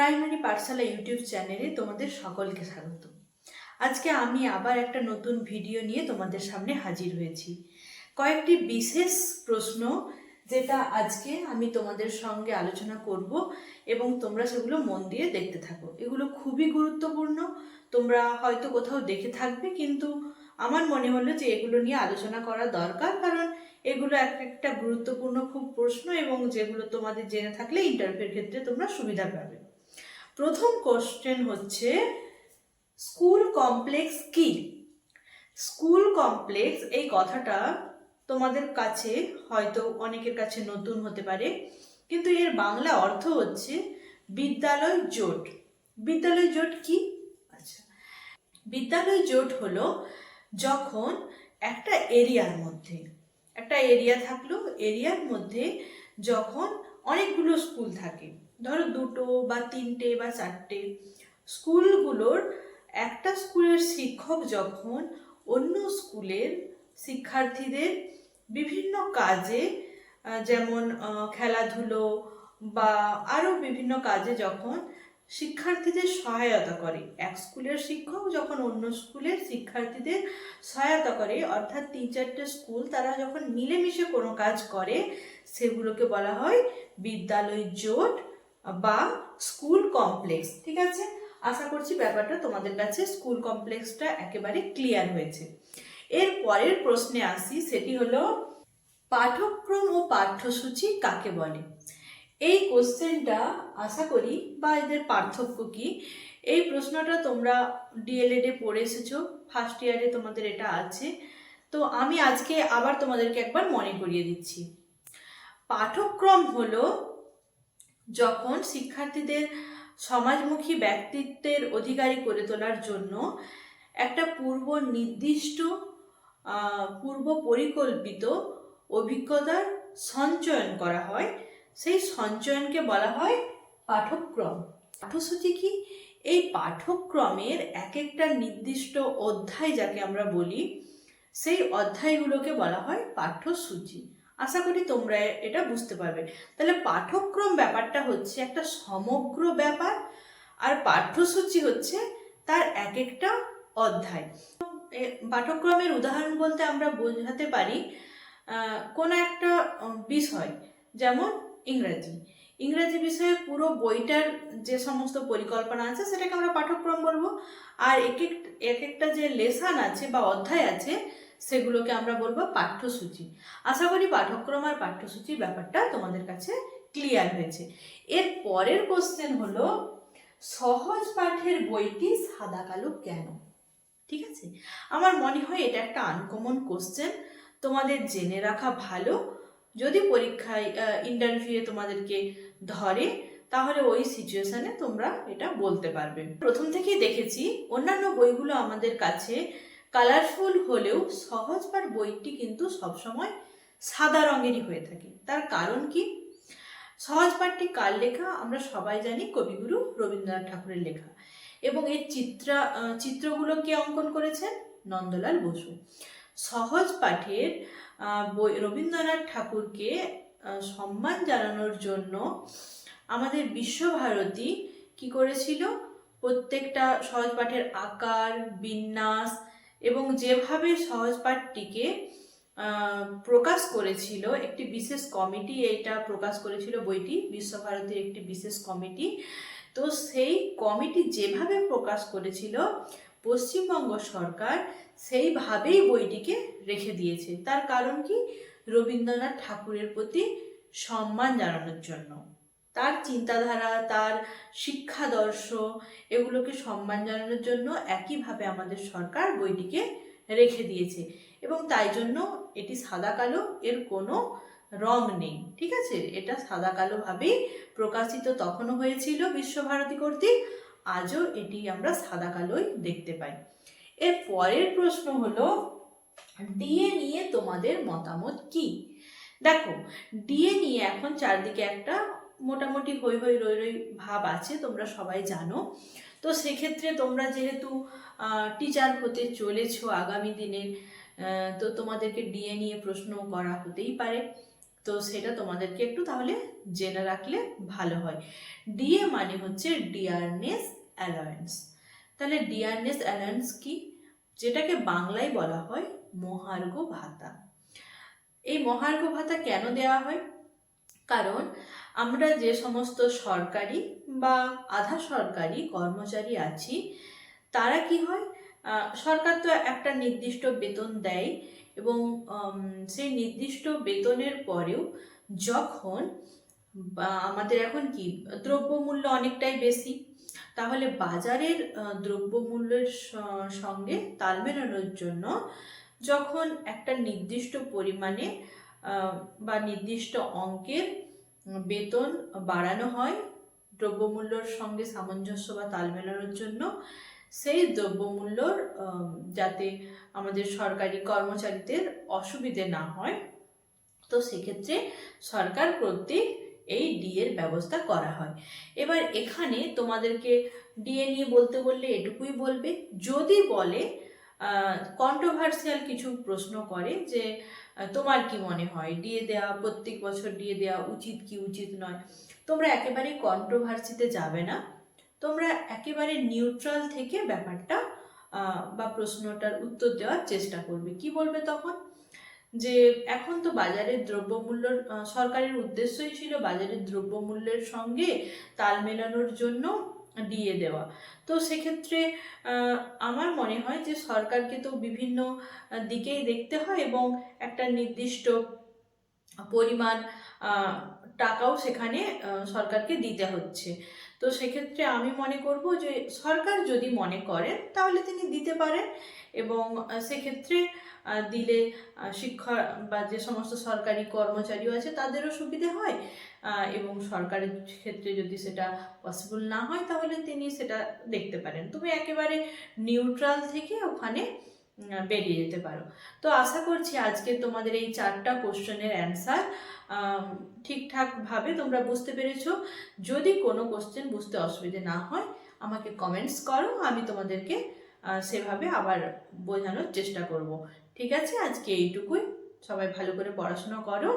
Primary পাঠশালা YouTube চ্যানেলে তোমাদের সকলকে স্বাগত। আজকে আমি আবার একটা নতুন ভিডিও নিয়ে তোমাদের সামনে হাজির হয়েছি। কয়েকটি বিশেষ প্রশ্ন যেটা আজকে আমি তোমাদের সঙ্গে আলোচনা করব এবং তোমরা সেগুলো মন দিয়ে দেখতে থাকো। এগুলো খুবই গুরুত্বপূর্ণ, তোমরা হয়তো কোথাও দেখে থাকবে, কিন্তু আমার মনে হলো যে এগুলো নিয়ে আলোচনা করা দরকার, কারণ এগুলো এক একটা গুরুত্বপূর্ণ খুব প্রশ্ন এবং যেগুলো তোমাদের জেনে থাকলে ইন্টারভিউর ক্ষেত্রে তোমরা সুবিধা পাবে। প্রথম কোশ্চেন হচ্ছে স্কুল কমপ্লেক্স কি? স্কুল কমপ্লেক্স এই কথাটা তোমাদের কাছে হয়তো অনেকের কাছে নতুন হতে পারে, কিন্তু এর বাংলা অর্থ হচ্ছে বিদ্যালয় জোট। বিদ্যালয় জোট কি? আচ্ছা বিদ্যালয় জোট হলো যখন একটা এরিয়ার মধ্যে, একটা এরিয়া থাকল, এরিয়ার মধ্যে যখন অনেকগুলো স্কুল থাকে। ধরো দুটো বা তিনটে বা চারটে। স্কুলগুলোর একটা স্কুলের শিক্ষক যখন অন্য স্কুলের শিক্ষার্থীদের বিভিন্ন কাজে যেমন খেলাধুলো বা আরও বিভিন্ন কাজে যখন শিক্ষার্থীদের সহায়তা করে। এক স্কুলের শিক্ষক যখন অন্য স্কুলের শিক্ষার্থীদের সহায়তা করে, অর্থাৎ তিন চারটে স্কুল তারা যখন মিলেমিশে কোনো কাজ করে, সেগুলোকে বলা হয় বিদ্যালয় জোট বা স্কুল কমপ্লেক্স ঠিক আছে? আশা করছি ব্যাপারটা তোমাদের কাছে স্কুল কমপ্লেক্সটা একেবারে ক্লিয়ার হয়েছে। এর পরের প্রশ্নে আসি, সেটি হলো, পাঠ্যক্রম ও পাঠ্যসূচি কাকে বলে? এই কোশ্চেনটা আশা করি বা এদের পার্থক্য কি? এই প্রশ্নটা তোমরা ডিএলএডে পড়ে এসেছ ফার্স্ট ইয়ারে তোমাদের এটা আছে। তো আমি আজকে আবার তোমাদেরকে একবার মনে করিয়ে দিচ্ছি। পাঠ্যক্রম হলো যখন শিক্ষার্থীদের সমাজমুখী ব্যক্তিত্বের অধিকারী করে তোলার জন্য একটা পূর্ব নির্দিষ্ট পূর্ব পরিকল্পিত অভিজ্ঞতার সঞ্চয়ন করা হয়। সেই সঞ্চয়নকে বলা হয় পাঠক্রম পাঠ্যসূচি কি? এই পাঠ্যক্রমের এক একটা নির্দিষ্ট অধ্যায় যাকে আমরা বলি, সেই অধ্যায়গুলোকে বলা হয় পাঠ্যসূচি। আশা করি তোমরা এটা বুঝতে পারবে। তাহলে পাঠ্যক্রম ব্যাপারটা হচ্ছে একটা সমগ্র ব্যাপার আর পাঠ্যসূচি হচ্ছে তার এক একটা অধ্যায়। এ, পাঠ্যক্রমের উদাহরণ বলতে আমরা বোঝাতে পারি কোনো একটা বিষয় যেমন ইংরাজি। ইংরাজি বিষয়ে পুরো বইটার যে সমস্ত পরিকল্পনা আছে সেটাকে আমরা পাঠ্যক্রম বলব। আর এক এক একটা যে লেসান আছে বা অধ্যায় আছে সেগুলোকে আমরা বলব পাঠ্যসূচি। আশা করি পাঠ্যক্রম আর পাঠ্যসূচির ব্যাপারটা তোমাদের কাছে ক্লিয়ার হয়েছে। এর পরের কোশ্চেন হলো, সহজ পাঠের বইটি সাদা কালো কেন? ঠিক আছে? আমার মনে হয় এটা একটা আনকমন কোশ্চেন তোমাদের জেনে রাখা ভালো। যদি পরীক্ষায় ইন্টারভিউয়ে তোমাদেরকে ধরে, তাহলে ওই সিচুয়েশনে তোমরা এটা বলতে পারবে। প্রথম থেকেই দেখেছি, অন্যান্য বইগুলো আমাদের কাছে কালারফুল হলেও সহজ পাঠ বইটি কিন্তু সবসময় সাদা রঙেরই হয়ে থাকে। তার কারণ কি? সহজ পাঠটি কার লেখা? আমরা সবাই জানি কবিগুরু রবীন্দ্রনাথ ঠাকুরের লেখা। এবং এর চিত্রা চিত্রগুলো কে অঙ্কন করেছেন নন্দলাল বসু। সহজ পাঠের বই, রবীন্দ্রনাথ ঠাকুরকে সম্মান জানানোর জন্য আমাদের বিশ্বভারতী কি করেছিল? প্রত্যেকটা সহজ পাঠের আকার, বিন্যাস এবং যেভাবে সহজ পাঠটিকে প্রকাশ করেছিল, একটি বিশেষ কমিটি এটা প্রকাশ করেছিল বইটি, বিশ্বভারতীর একটি বিশেষ কমিটি। তো সেই কমিটি যেভাবে প্রকাশ করেছিল, পশ্চিমবঙ্গ সরকার সেইভাবেই বইটিকে রেখে দিয়েছে। তার কারণ কি? রবীন্দ্রনাথ ঠাকুরের প্রতি সম্মান জানানোর জন্য। তার চিন্তাধারা, তার শিক্ষাদর্শ এগুলোকে সম্মান জানানোর জন্য একইভাবে আমাদের সরকার বইটিকে রেখে দিয়েছে। এবং তাই জন্য এটি সাদা কালো, এর কোনো রং নেই, ঠিক আছে? এটা সাদা কালোভাবেই প্রকাশিত তখনও হয়েছিল বিশ্বভারতী কর্তৃক, আজও এটি আমরা সাদা কালোই দেখতে পাই। এর পরের প্রশ্ন হলো, ডিএ নিয়ে তোমাদের মতামত কি? দেখো, ডিএ নিয়ে এখন চারদিকে একটা মোটামুটি হই হই রই রই ভাব আছে তোমরা সবাই জানো। তো সেক্ষেত্রে তোমরা যেহেতু টিচার হতে চলেছো আগামী দিনে আহ, তো তোমাদেরকে ডিএ নিয়ে প্রশ্ন করা হতেই পারে। তো সেটা তোমাদেরকে একটু তাহলে জেনে রাখলে ভালো হয়। ডিএ মানে হচ্ছে ডিয়ারনেস অ্যালায়েন্স তাহলে ডিয়ারনেস অ্যালায়েন্স কি? যেটাকে বাংলায় বলা হয় মহার্ঘ ভাতা। এই মহার্ঘ ভাতা কেন দেওয়া হয়? কারণ আমরা যে সমস্ত সরকারি বা আধা সরকারি কর্মচারী আছি, তারা কি হয় সরকার তো একটা নির্দিষ্ট বেতন দেয় এবং সেই নির্দিষ্ট বেতনের পরেও যখন আমাদের এখন কি, দ্রব্যমূল্য অনেকটাই বেশি, তাহলে বাজারের দ্রব্যমূল্যের সঙ্গে তাল মেলানোর জন্য যখন একটা নির্দিষ্ট পরিমাণে বা নির্দিষ্ট অঙ্কের বেতন বাড়ানো হয় দ্রব্যমূল্যর সঙ্গে সামঞ্জস্য বা তাল মেলানোর জন্য। সেই দ্রব্যমূল্যর যাতে আমাদের সরকারি কর্মচারীদের অসুবিধে না হয়, তো সেক্ষেত্রে সরকার কর্তৃক এই ডিএর ব্যবস্থা করা হয়। এবার এখানে তোমাদেরকে ডিএ নিয়ে বলতে বললে এটুকুই বলবে, যদি বলে কন্ট্রোভার্সিয়াল কিছু প্রশ্ন করে যে তোমার কি মনে হয়? ডিএ দেওয়া প্রত্যেক বছর ডিএ দেওয়া উচিত কি উচিত নয়? তোমরা একেবারে কন্ট্রোভার্সিতে যাবে না। তোমরা একেবারে নিউট্রাল থেকে ব্যাপারটা বা প্রশ্নটার উত্তর দেওয়ার চেষ্টা করবে। কি বলবে তখন? যে এখন তো বাজারের দ্রব্যমূল্যর আহ, সরকারের উদ্দেশ্যই ছিল বাজারের দ্রব্যমূল্যের সঙ্গে তাল মেলানোর জন্য দিয়ে দেওয়া। তো সেক্ষেত্রে আমার মনে হয় যে সরকারকে তো বিভিন্ন দিকেই দেখতে হয় এবং একটা নির্দিষ্ট পরিমাণ টাকাও সেখানে সরকারকে দিতে হচ্ছে। তো সেক্ষেত্রে আমি মনে করব যে সরকার যদি মনে করেন তাহলে তিনি দিতে পারেন এবং সেক্ষেত্রে দিলে শিক্ষা বা যে সমস্ত সরকারি কর্মচারীও আছে, তাদেরও সুবিধে হয়। এবং সরকারের ক্ষেত্রে যদি সেটা পসিবল না হয়, তাহলে তিনি সেটা দেখতে পারেন। তুমি একেবারে নিউট্রাল থেকে ওখানে বেরিয়ে যেতে পারো। তো আশা করছি আজকে তোমাদের এই চারটা কোশ্চেনের অ্যান্সার ঠিকঠাকভাবে তোমরা বুঝতে পেরেছ। যদি কোনো কোশ্চেন বুঝতে অসুবিধে না হয়, আমাকে কমেন্টস করো, আমি তোমাদেরকে সেভাবে আবার বোঝানোর চেষ্টা করব। ঠিক আছে? আজকে এইটুকুই। সবাই ভালো করে পড়াশোনা করো।